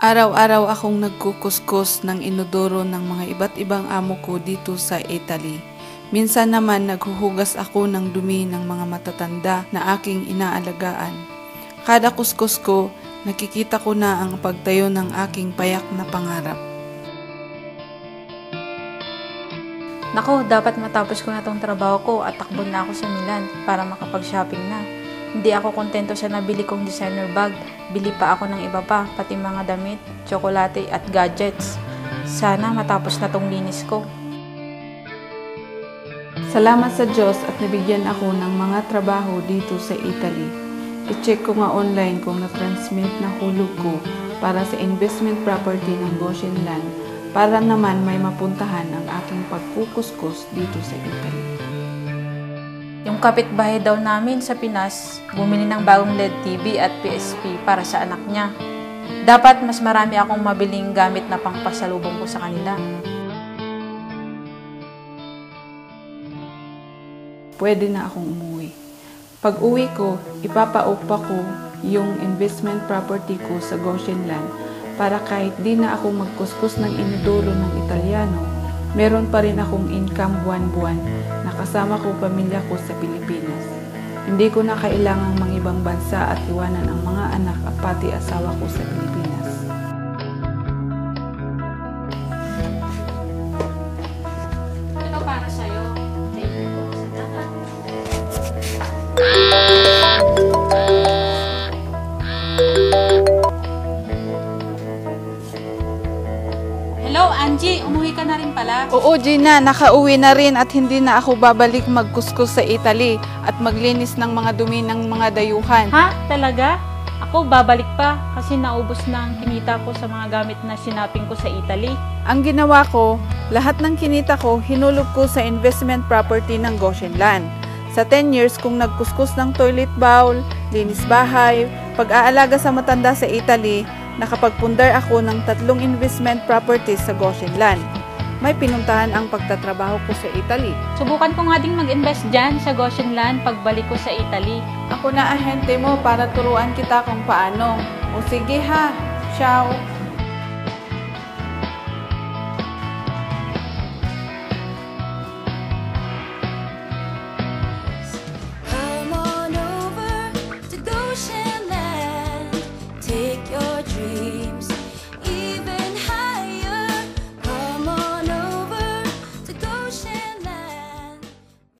Araw-araw akong nagkukuskus ng inodoro ng mga iba't ibang amo ko dito sa Italy. Minsan naman naghuhugas ako ng dumi ng mga matatanda na aking inaalagaan. Kada kuskus ko, nakikita ko na ang pagtayo ng aking payak na pangarap. Nako, dapat matapos ko na tong trabaho ko at takbo na ako sa Milan para makapag-shopping na. Hindi ako kontento sa nabili kong designer bag. Bili pa ako ng iba pa, pati mga damit, tsokolate at gadgets. Sana matapos na tong linis ko. Salamat sa Diyos at nabigyan ako ng mga trabaho dito sa Italy. I-check ko nga online kung na-transmit na hulog ko para sa investment property ng Goshen Land para naman may mapuntahan ang aking pagkukuskus dito sa Italy. Yung kapitbahay daw namin sa Pinas, bumili ng bagong LED TV at PSP para sa anak niya. Dapat mas marami akong mabiling gamit na pangpasalubong ko sa kanila. Pwede na akong umuwi. Pag uwi ko, ipapaupa ko yung investment property ko sa Goshen Land para kahit di na ako magkuskus ng inodoro ng Italiano, meron pa rin akong income buwan-buwan kasama ko pamilya ko sa Pilipinas. Hindi ko na kailangang mangibang bansa at iwanan ang mga anak at pati asawa ko sa Pilipinas. Hello, Angie. Umuwi ka na rin pala. Oo, Gina, nakauwi na rin at hindi na ako babalik magkuskus sa Italy at maglinis ng mga dumi ng mga dayuhan. Ha? Talaga? Ako babalik pa kasi naubos na ang kinita ko sa mga gamit na sinaping ko sa Italy. Ang ginawa ko, lahat ng kinita ko hinulog ko sa investment property ng Goshen Land. Sa 10 years kung nagkuskus ng toilet bowl, linis bahay, pag-aalaga sa matanda sa Italy, nakapagpundar ako ng tatlong investment properties sa Goshen Land. May pinuntahan ang pagtatrabaho ko sa Italy. Subukan ko nga ding mag-invest dyan sa Goshen Land pagbalik ko sa Italy. Ako na ahente mo para turuan kita kung paano. O sige ha, ciao! I'm on over to Goshen.